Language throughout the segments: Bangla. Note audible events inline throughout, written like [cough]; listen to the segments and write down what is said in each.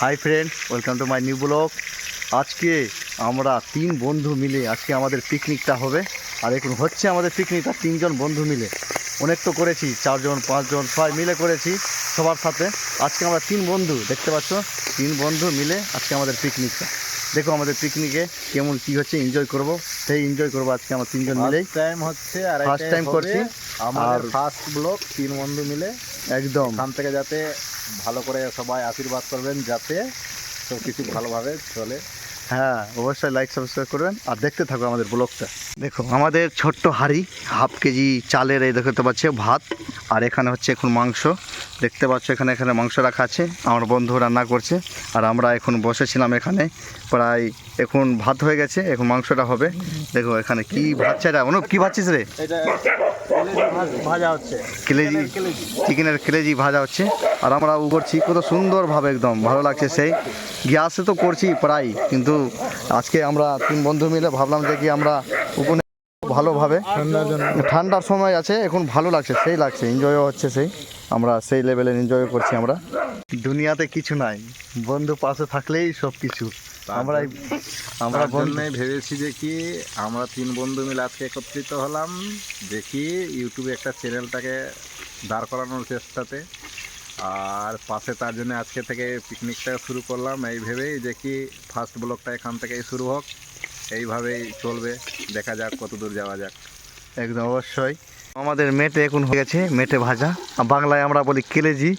Hi friend welcome to my new blog আজকে আমরা তিন বন্ধু মিলে আজকে আমাদের পিকনিকটা হবে। আর এখন হচ্ছে আমাদের পিকনিকটা তিনজন বন্ধু মিলে। অনেক তো করেছি চারজন পাঁচজন সবাই মিলে করেছি সবার সাথে। আজকে আমরা তিন বন্ধু দেখতে পাচ্ছ? তিন বন্ধু মিলে আজকে আমাদের পিকনিকটা দেখো আমাদের পিকনিকে কেমন কি হচ্ছে এনজয় করব। সেই এনজয় করব আজকে আমরা তিনজন মিলেই। টাইম হচ্ছে আর এটাই time করছি। আমাদের আর- ফার্স্ট ব্লগ তিন বন্ধু মিলে। একদম। থেকে যাতে ভালো করে সবাই আশীর্বাদ করবেন যাতে সব কিছু ভালোভাবে চলে। হ্যাঁ অবশ্যই লাইক সাবস্ক্রাইব করবেন আর দেখতে থাকো আমাদের ব্লগটা। দেখো আমাদের ছোট্ট হাঁড়ি হাফ কেজি চালের এই দেখতে পাচ্ছে ভাত আর এখানে হচ্ছে এখন মাংস। দেখতে পাচ্ছ এখানে এখানে মাংস রাখা আছে আমার বন্ধু রান্না করছে আর আমরা এখন বসেছিলাম এখানে প্রায় এখন ভাত হয়ে গেছে এখন মাংসটা হবে। দেখো এখানে কি ভাতছে এটা অনুপ কী ভাবছিস রে? এটা ভাজা হচ্ছে। কেলেজি, চিকেনের কেলেজি ভাজা হচ্ছে। আর আমরা উ করছি কত সুন্দরভাবে একদম, ভালো লাগছে সেই। গ্যাসে তো করছি প্রায়, কিন্তু আজকে আমরা তিন বন্ধু মিলে ভাবলাম যে কি আমরা উপনে ভালোভাবে ঠান্ডার সময় আছে, এখন ভালো লাগছে, সেই লাগছে এনজয়ও হচ্ছে সেই। আমরা সেই লেভেলে এনজয় করছি আমরা। দুনিয়াতে কিছু নাই, বন্ধু পাশে থাকলেই সব কিছু আমরা আমরা জন্যই ভেবেছি যে কি আমরা তিন বন্ধু মিলে আজকে একত্রিত হলাম দেখি ইউটিউবে একটা চ্যানেলটাকে দাঁড় করানোর চেষ্টাতে। আর পাশে তার জন্য আজকে থেকে পিকনিকটা শুরু করলাম। এই ভেবেই যে কি ফার্স্ট ব্লগটা এখান থেকেই শুরু হোক। এইভাবেই চলবে। দেখা যাক কত দূর যাওয়া যাক। একদম অবশ্যই। আমাদের মেটে এখন হয়ে গেছে মেটে ভাজা। বাংলায় আমরা বলি কেলেজি।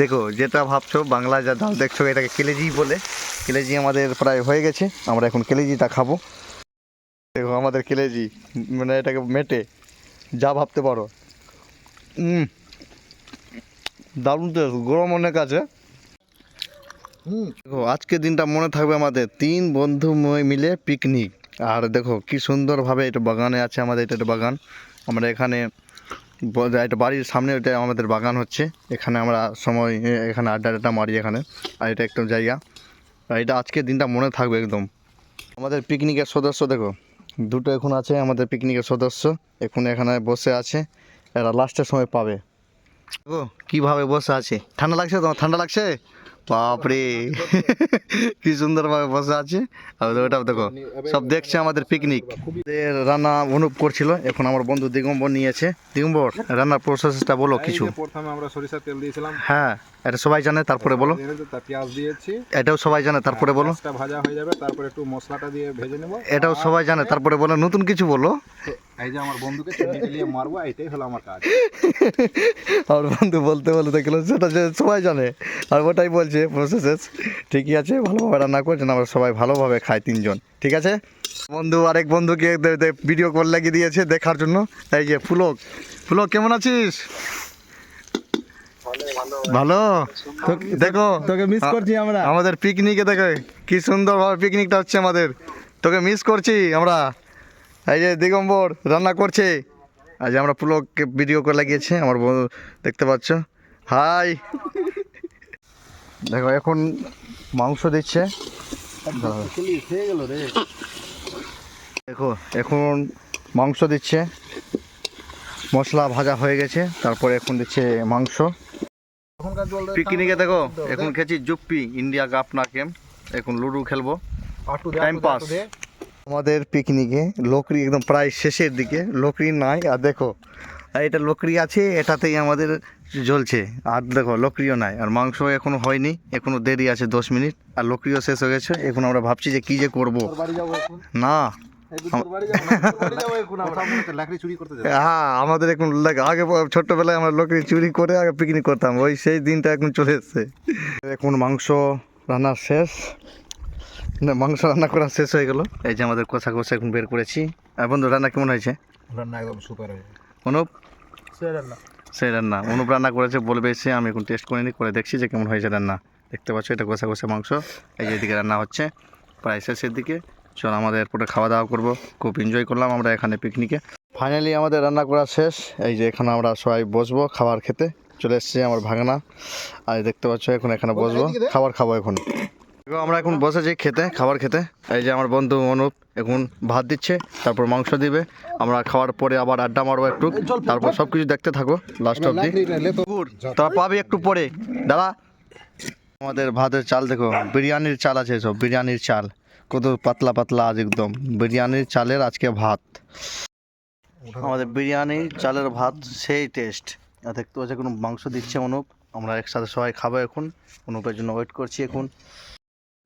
দেখো যেটা ভাবছ বাংলায় যা দাম দেখছ এটাকে কেলেজি বলে। কেলেজি আমাদের প্রায় হয়ে গেছে আমরা এখন কেলেজিটা খাব। দেখো আমাদের কেলেজি মানে এটাকে মেটে যা ভাবতে পারো। দারুণ তো গরম অনেক আছে। দেখো আজকের দিনটা মনে থাকবে আমাদের তিন বন্ধু মিলে পিকনিক আর দেখো কি সুন্দরভাবে এটা বাগানে আছে আমাদের এটা একটা বাগান। আমরা এখানে এটা বাড়ির সামনে এটা আমাদের বাগান হচ্ছে। এখানে আমরা সময় এখানে আড্ডা আড্ডা মারি এখানে। আর এটা একদম জায়গা। এটা আজকের দিনটা মনে থাকবে একদম। আমাদের পিকনিকের সদস্য দেখো, দুটো এখন আছে আমাদের পিকনিকের সদস্য, এখন এখানে বসে আছে, এরা লাস্টের সময় পাবে। দেখো, কীভাবে বসে আছে? ঠান্ডা লাগছে তোমার ঠান্ডা লাগছে? বাপরে। [laughs] কি সুন্দরভাবে বসে আছে। আর ওটা দেখো সব দেখছে আমাদের পিকনিক রান্না অনুপ করছিল এখন আমার বন্ধু দিগম্বর নিয়েছে। দিগম্বর রান্নার প্রসেসটা বলো কিছু। প্রথমে আমরা সরিষা তেল দিয়েছিলাম। হ্যাঁ এটা সবাই জানে তারপরে বলো। পেঁয়াজ দিয়েছি। এটাও সবাই জানে তারপরে বলো। পেঁয়াজটা ভাজা হয়ে যাবে তারপরে একটু মশলাটা দিয়ে ভেজে নেব। এটাও সবাই জানে তারপরে বলো নতুন কিছু বলো। এই যে আমার বন্ধুকে নিয়ে মারবো এটাই হলো আমার কাজ। আমার বন্ধু বলতে বলতে দেখল সেটা যে সবাই জানে আর ওটাই বলছে প্রসেসেস ঠিকই আছে ভালোভাবে রান্না করছেন আমরা সবাই ভালোভাবে খাই তিনজন। ঠিক আছে? বন্ধু আরেক বন্ধুকে ভিডিও কল লাগিয়ে দিয়েছে দেখার জন্য। এই যে ফুলক। ফুলক কেমন আছিস? ভালো। দেখো তোকে মিস করছি আমরা। আমাদের পিকনিকে দেখো কি সুন্দরভাবে পিকনিকটা হচ্ছে আমাদের। তোকে মিস করছি আমরা। এই যে দিগম্বর রান্না করছে। আজ আমরা পুলককে ভিডিও করে লাগিয়েছে আমার বন্ধু দেখতে পাচ্ছ। হাই। দেখো এখন মাংস দিচ্ছে। দেখো এখন মাংস দিচ্ছে। মশলা ভাজা হয়ে গেছে তারপরে এখন দিচ্ছে মাংস। পিকনিকে দেখো এখন খেয়েছি জুপ্পি ইন্ডিয়া কাপ না কেম এখন লুডু খেলব। টাইম পাস আমাদের পিকনিকে লোকরি একদম প্রায় শেষের দিকে লোকরি নাই আর দেখো আর এটা লোকরি আছে এটাতেই আমাদের জ্বলছে। আর দেখো লোকরিও নাই আর মাংস এখনও হয়নি এখনও দেরি আছে দশ মিনিট আর লোকরিও শেষ হয়ে গেছে। এখন আমরা ভাবছি যে কি যে করব। না। [laughs] হ্যাঁ আমাদের এখন আগে ছোট্টবেলায় আমরা লোকরি চুরি করে আগে পিকনিক করতাম ওই সেই দিনটা এখন চলে এসছে। এখন মাংস রান্না শেষ না মাংস রান্না করা শেষ হয়ে গেল। এই যে আমাদের কষা কষা এখন বের করেছি। আর বন্ধু রান্না কেমন হয়েছে? রান্না একদম সুপার হয়ে অনুপ? সে রান্না। সেই রান্না। অনুপ রান্না করেছে বলবে এসে আমি এখন টেস্ট করে নিই করে দেখছি যে কেমন হয়েছে রান্না। দেখতে পাচ্ছ এটা কষা কষা মাংস। এই যে এদিকে রান্না হচ্ছে প্রায় শেষের দিকে। চল আমাদের এরপরে খাওয়া দাওয়া করব। খুব এনজয় করলাম আমরা এখানে পিকনিকে ফাইনালি আমাদের রান্না করা শেষ। এই যে এখানে আমরা সবাই বসবো খাবার খেতে। চলে এসছে আমার ভাগনা। আর দেখতে পাচ্ছ এখন এখানে বসবো। খাবার খাব এখন। আমরা এখন বসেছি খেতে খাবার খেতে। এই যে আমার বন্ধু অনুপ এখন ভাত দিচ্ছে তারপর মাংস দিবে। আমরা খাওয়ার পরে আবার আড্ডা মারবো একটু। তারপর সব কিছু দেখতে থাকো লাস্ট অব্দি তারা পাবি একটু পরে। দাদা আমাদের ভাতের চাল দেখো বিরিয়ানির চাল আছে সব বিরিয়ানির চাল। কত পাতলা পাতলা আজ একদম। বিরিয়ানির চালের আজকে ভাত। আমাদের বিরিয়ানি চালের ভাত সেই টেস্ট আর দেখতে পাচ্ছি কোনো মাংস দিচ্ছে অনুপ। আমরা একসাথে সবাই খাব এখন। অনুপের জন্য ওয়েট করছি এখন।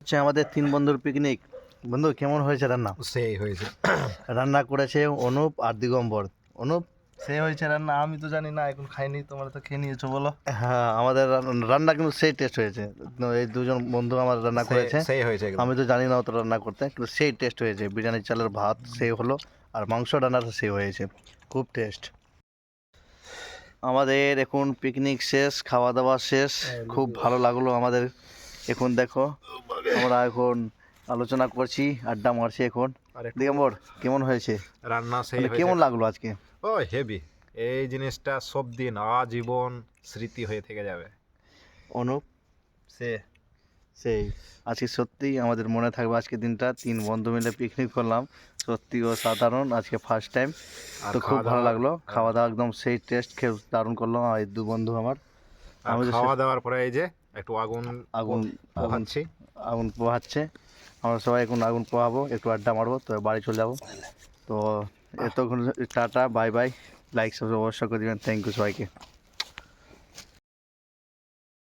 হচ্ছে আমাদের তিন বন্ধুর পিকনিক বন্ধু কেমন হয়েছে রান্না? সেই হয়েছে। রান্না করেছে অনুপ আর দিগম্বর। অনুপ? সে হয়েছে রান্না আমি তো জানি না এখন খাইনি তোমরা তো খেয়ে নিয়েছো বলো। হ্যাঁ আমাদের রান্না কিন্তু সেই টেস্ট হয়েছে। এই দুজন বন্ধু আমার রান্না করেছে। সেই হয়েছে আমি তো জানি না অত রান্না করতে কিন্তু সেই টেস্ট হয়েছে। বিরিয়ানির চালের ভাত সেই হলো আর মাংস রান্নাটা সেই হয়েছে। খুব টেস্ট আমাদের এখন পিকনিক শেষ খাওয়া দাওয়া শেষ। খুব ভালো লাগল আমাদের। এখন দেখো আমরা এখন আলোচনা করছি আড্ডা মারছি এখন। দিগম্বর কেমন হয়েছে? রান্না সেই মানে কেমন লাগল আজকে? ও হেভি। এই জিনিসটা সব দিন আজীবন স্মৃতি হয়ে থেকে যাবে। অনুপ? সে। সেই। আজকে সত্যি আমাদের মনে থাকবে আজকে দিনটা। তিন বন্ধু মিলে পিকনিক করলাম। সত্যি ও সাধারণ আজকে ফার্স্ট টাইম তো খুব ভালো লাগল। খাওয়া দাওয়া একদম সেই টেস্ট খেয়ে দারুণ করল আর এই দু বন্ধু আমার। আমি খাওয়া দাওয়ার পরে এই যে একটু আগুন আগুন পোহাচ্ছি। আগুন পোহাচ্ছে। আমরা সবাই এখন আগুন পোহাবো একটু আড্ডা মারবো তো বাড়ি চলে যাব। তো এতক্ষণ tata bye bye like subscribe অবশ্যই করে দেবেন। থ্যাংক ইউ সবাইকে।